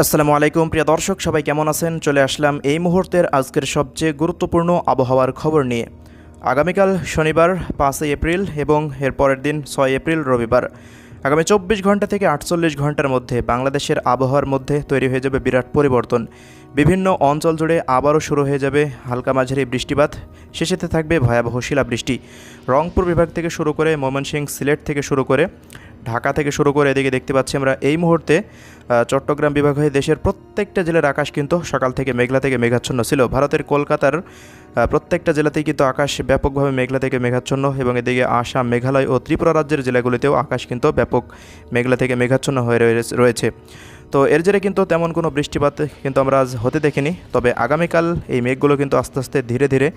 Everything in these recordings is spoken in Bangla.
আসসালামু আলাইকুম, প্রিয় দর্শক, সবাই কেমন আছেন? চলে আসলাম এই মুহূর্তের আজকের সবচেয়ে গুরুত্বপূর্ণ আবহাওয়ার খবর নিয়ে। আগামীকাল শনিবার, পাঁচই এপ্রিল এবং এর পরের দিন ছয় এপ্রিল, রবিবার। আগামী চব্বিশ ঘণ্টা থেকে আটচল্লিশ ঘণ্টার মধ্যে বাংলাদেশের আবহাওয়ার মধ্যে তৈরি হয়ে যাবে বিরাট পরিবর্তন। বিভিন্ন অঞ্চল জুড়ে আবারও শুরু হয়ে যাবে হালকা মাঝারি বৃষ্টিপাত। শেষেতে থাকবে ভয়াবহ শিলাবৃষ্টি। রংপুর বিভাগ থেকে শুরু করে ময়মনসিংহ সিলেট থেকে শুরু করে ঢাকা থেকে শুরু করে এদিকে দেখতে পাচ্ছি আমরা এই মুহূর্তে চট্টগ্রাম বিভাগ হয়ে দেশের প্রত্যেকটা জেলার আকাশ কিন্তু সকাল থেকে মেঘলা থেকে মেঘাচ্ছন্ন ছিল। ভারতের কলকাতার প্রত্যেকটা জেলাতেই কিন্তু আকাশ ব্যাপকভাবে মেঘলা থেকে মেঘাচ্ছন্ন এবং এদিকে আসাম, মেঘালয় ও ত্রিপুরা রাজ্যের জেলাগুলিতেও আকাশ কিন্তু ব্যাপক মেঘলা থেকে মেঘাচ্ছন্ন হয়ে রয়েছে। তো এর জেরে কিন্তু তেমন কোনো বৃষ্টিপাত কিন্তু আমরা আজ হতে দেখিনি। তবে আগামীকাল এই মেঘগুলো কিন্তু আস্তে আস্তে ধীরে ধীরে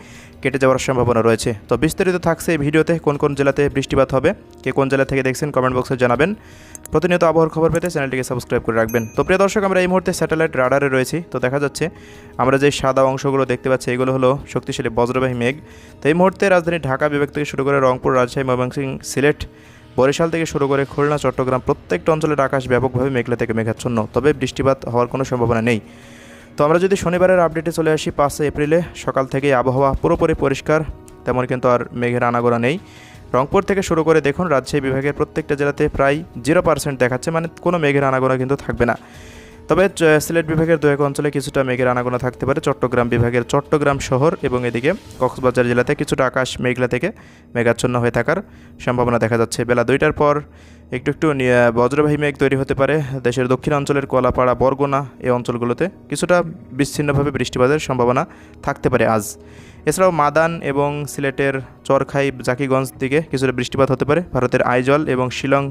কেটে যাওয়ার সম্ভাবনা রয়েছে। তো বিস্তারিত থাকছে এই ভিডিওতে কোন কোন জেলাতে বৃষ্টিপাত হবে, কে কোন জেলা থেকে দেখছেন কমেন্ট বক্সে জানাবেন। প্রতিনিয়ত আবহাওয়ার খবর পেতে চ্যানেলটিকে সাবস্ক্রাইব করে রাখবেন। তো প্রিয় দর্শক, আমরা এই মুহূর্তে স্যাটেলাইট রাডারে রয়েছি। তো দেখা যাচ্ছে আমরা যে সাদা অংশগুলো দেখতে পাচ্ছি, এগুলো হলো শক্তিশালী বজ্রবাহী মেঘ। তো এই মুহূর্তে রাজধানী ঢাকা বিভাগ থেকে শুরু করে রংপুর, রাজশাহী, ময়মনসিংহ, সিলেট বরিশাল থেকে শুরু করে খুলনা, চট্টগ্রাম প্রত্যেকটা অঞ্চলের আকাশ ব্যাপকভাবে মেঘলা থেকে মেঘাচ্ছন্ন, তবে বৃষ্টিপাত হওয়ার কোনো সম্ভাবনা নেই। তো আমরা যদি শনিবারের আপডেটে চলে আসি পাঁচে এপ্রিলে সকাল থেকে আবহাওয়া পুরোপুরি পরিষ্কার, তেমন কিন্তু আর মেঘের আনাগোড়া নেই। রংপুর থেকে শুরু করে দেখুন, রাজশাহী বিভাগের প্রত্যেকটা জেলাতে প্রায় জিরো পার্সেন্ট দেখাচ্ছে মানে কোনো মেঘের আনাগোনা কিন্তু থাকবে না। তবে সিলেট বিভাগের দু এক অঞ্চলে কিছুটা মেঘের আনাগোনা থাকতে পারে। চট্টগ্রাম বিভাগের চট্টগ্রাম শহর এবং এদিকে কক্সবাজার জেলাতে কিছুটা আকাশ মেঘলা থেকে মেঘাচ্ছন্ন হয়ে থাকার সম্ভাবনা দেখা যাচ্ছে। বেলা দুইটার পর একটু একটু বজ্রবাহী মেঘ তৈরি হতে পারে। দেশের দক্ষিণ অঞ্চলের কলাপাড়া বরগুনা এই অঞ্চলগুলোতে কিছুটা বিচ্ছিন্নভাবে বৃষ্টিপাতের সম্ভাবনা থাকতে পারে আজ। এছাড়াও মাদান এবং সিলেটের চরখাই, জাকিগঞ্জ দিকে কিছুটা বৃষ্টিপাত হতে পারে। ভারতের আইজল এবং শিলং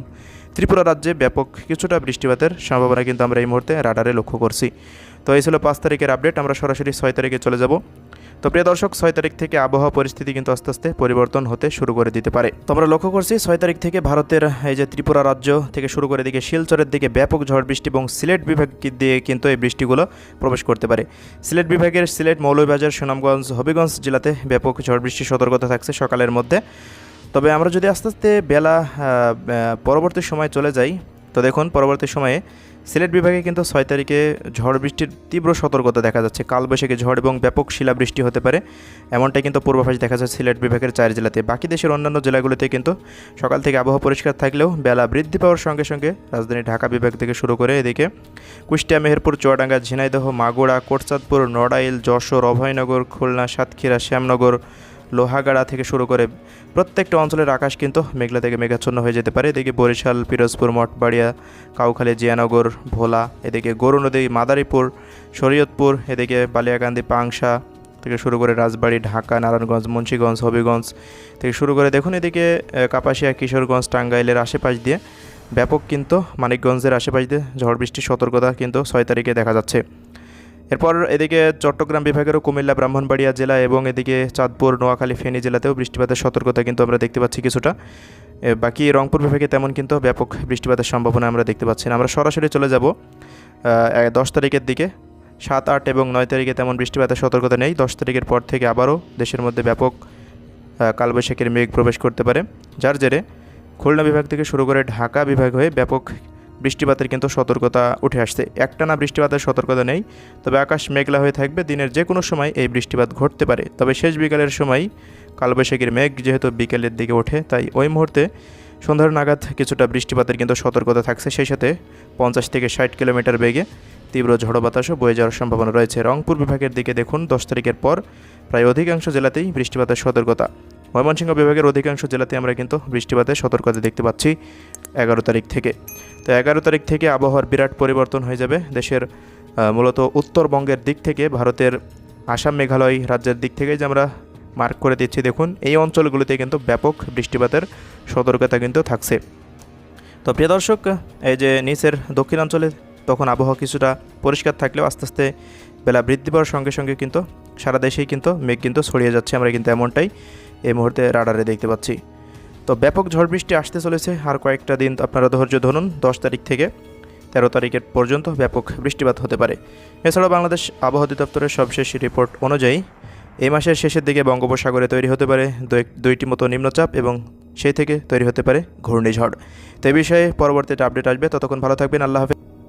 ত্রিপুরা রাজ্যে ব্যাপক কিছুটা বৃষ্টিপাতের সম্ভাবনা কিন্তু আমরা এই মুহূর্তে রাডারে লক্ষ্য করছি। তো এই ছিল পাঁচ তারিখের আপডেট, আমরা সরাসরি ছয় তারিখে চলে যাব। তো প্রিয় দর্শক, ছয় তারিখ থেকে আবহাওয়া পরিস্থিতি কিন্তু আস্তে আস্তে পরিবর্তন হতে শুরু করে দিতে পারে। তো আমরা লক্ষ্য করছি, ছয় তারিখ থেকে ভারতের এই যে ত্রিপুরা রাজ্য থেকে শুরু করে দিকে শিলচরের দিকে ব্যাপক ঝড় বৃষ্টি এবং সিলেট বিভাগ দিয়ে কিন্তু এই বৃষ্টিগুলো প্রবেশ করতে পারে। সিলেট বিভাগের সিলেট মৌলভীবাজার, সুনামগঞ্জ, হবিগঞ্জ জেলাতে ব্যাপক ঝড় বৃষ্টির সতর্কতা থাকছে সকালের মধ্যে। তবে আমরা যদি আস্তে আস্তে বেলা পরবর্তী সময় চলে যাই, তো দেখুন পরবর্তী সময়ে সিলেট বিভাগে কিন্তু ছয় তারিখে ঝড় বৃষ্টির তীব্র সতর্কতা দেখা যাচ্ছে। কালবৈশাখী ঝড় এবং ব্যাপক শিলাবৃষ্টি হতে পারে, এমনটাই কিন্তু পূর্বাভাস দেখা যাচ্ছে সিলেট বিভাগের চার জেলাতে। বাকি দেশের অন্যান্য জেলাগুলিতে কিন্তু সকাল থেকে আবহাওয়া পরিষ্কার থাকলেও বেলা বৃদ্ধি পাওয়ার সঙ্গে সঙ্গে রাজধানী ঢাকা বিভাগ থেকে শুরু করে এদিকে কুষ্টিয়া, মেহেরপুর, চুয়াডাঙ্গা, ঝিনাইদহ, মাগুরা, কোটচাঁদপুর, নড়াইল, যশোর, অভয়নগর, খুলনা, সাতক্ষীরা, শ্যামনগর লোহাগাড়া থেকে শুরু করে প্রত্যেকটা অঞ্চলের আকাশ কিন্তু মেঘলা থেকে মেঘাচ্ছন্ন হয়ে যেতে পারে। এদিকে বরিশাল, পিরোজপুর, মঠবাড়িয়া, কাউখালী, জিয়ানগর, ভোলা, এদিকে গরু নদী, মাদারীপুর, শরীয়তপুর, এদিকে বালিয়াকান্দি, পাংশা থেকে শুরু করে রাজবাড়ী, ঢাকা, নারায়ণগঞ্জ, মুন্সীগঞ্জ, হবিগঞ্জ থেকে শুরু করে দেখুন এদিকে কাপাসিয়া, কিশোরগঞ্জ, টাঙ্গাইলের আশেপাশ দিয়ে ব্যাপক কিন্তু মানিকগঞ্জের আশেপাশ দিয়ে ঝড় বৃষ্টির সতর্কতা কিন্তু ছয় তারিখে দেখা যাচ্ছে। এরপর এদিকে চট্টগ্রাম বিভাগেরও কুমিল্লা, ব্রাহ্মণবাড়িয়া জেলা এবং এদিকে চাঁদপুর, নোয়াখালী, ফেনী জেলাতেও বৃষ্টিপাতের সতর্কতা কিন্তু আমরা দেখতে পাচ্ছি কিছুটা। বাকি রংপুর বিভাগে তেমন কিন্তু ব্যাপক বৃষ্টিপাতের সম্ভাবনা আমরা দেখতে পাচ্ছি না। আমরা সরাসরি চলে যাব দশ তারিখের দিকে। সাত, আট এবং নয় তারিখে তেমন বৃষ্টিপাতের সতর্কতা নেই। দশ তারিখের পর থেকে আবারও দেশের মধ্যে ব্যাপক কালবৈশাখীর মেঘ প্রবেশ করতে পারে। যার জেরে খুলনা বিভাগ থেকে শুরু করে ঢাকা বিভাগ হয়ে ব্যাপক বৃষ্টিপাতের কিন্তু সতর্কতা উঠে আসছে। একটানা বৃষ্টিপাতের সতর্কতা নেই, তবে আকাশ মেঘলা হয়ে থাকবে। দিনের যে কোনো সময় এই বৃষ্টিপাত ঘটতে পারে, তবে শেষ বিকালের সময় কালবৈশাখীর মেঘ যেহেতু বিকেলের দিকে ওঠে, তাই ওই মুহূর্তে সন্ধ্যার নাগাদ কিছুটা বৃষ্টিপাতের কিন্তু সতর্কতা থাকছে। সেই সাথে পঞ্চাশ থেকে ষাট কিলোমিটার বেগে তীব্র ঝড়ো বাতাসও বয়ে যাওয়ার সম্ভাবনা রয়েছে। রংপুর বিভাগের দিকে দেখুন, দশ তারিখের পর প্রায় অধিকাংশ জেলাতেই বৃষ্টিপাতের সতর্কতা। ময়মনসিংহ বিভাগের অধিকাংশ জেলাতে আমরা কিন্তু বৃষ্টিপাতের সতর্কতা দেখতে পাচ্ছি এগারো তারিখ থেকে। তো এগারো তারিখ থেকে আবহাওয়ার বিরাট পরিবর্তন হয়ে যাবে। দেশের মূলত উত্তরবঙ্গের দিক থেকে, ভারতের আসাম, মেঘালয় রাজ্যের দিক থেকে যে আমরা মার্ক করে দিচ্ছি, দেখুন, এই অঞ্চলগুলিতে কিন্তু ব্যাপক বৃষ্টিপাতের সতর্কতা কিন্তু থাকছে। তো প্রিয় দর্শক, এই যে নিচের দক্ষিণাঞ্চলে তখন আবহাওয়া কিছুটা পরিষ্কার থাকলেও আস্তে আস্তে বেলা বৃদ্ধি পাওয়ার সঙ্গে সঙ্গে কিন্তু সারা দেশেই কিন্তু মেঘ কিন্তু ছড়িয়ে যাচ্ছে। আমরা কিন্তু এমনটাই এই মুহূর্তে রাডারে দেখতে পাচ্ছি। তো ব্যাপক ঝড় বৃষ্টি আসতে চলেছে। আর কয়েকটা দিন আপনারা ধৈর্য ধরুন, দশ তারিখ থেকে তেরো তারিখের পর্যন্ত ব্যাপক বৃষ্টিপাত হতে পারে। এছাড়াও বাংলাদেশ আবহাওয়া অধিদপ্তরের সবশেষ রিপোর্ট অনুযায়ী এই মাসের শেষের দিকে বঙ্গোপসাগরে তৈরি হতে পারে দুইটি মতো নিম্নচাপ এবং সেই থেকে তৈরি হতে পারে ঘূর্ণিঝড়। তো এই বিষয়ে পরবর্তীতে আপডেট আসবে। ততক্ষণ ভালো থাকবেন, আল্লাহ হাফেজ।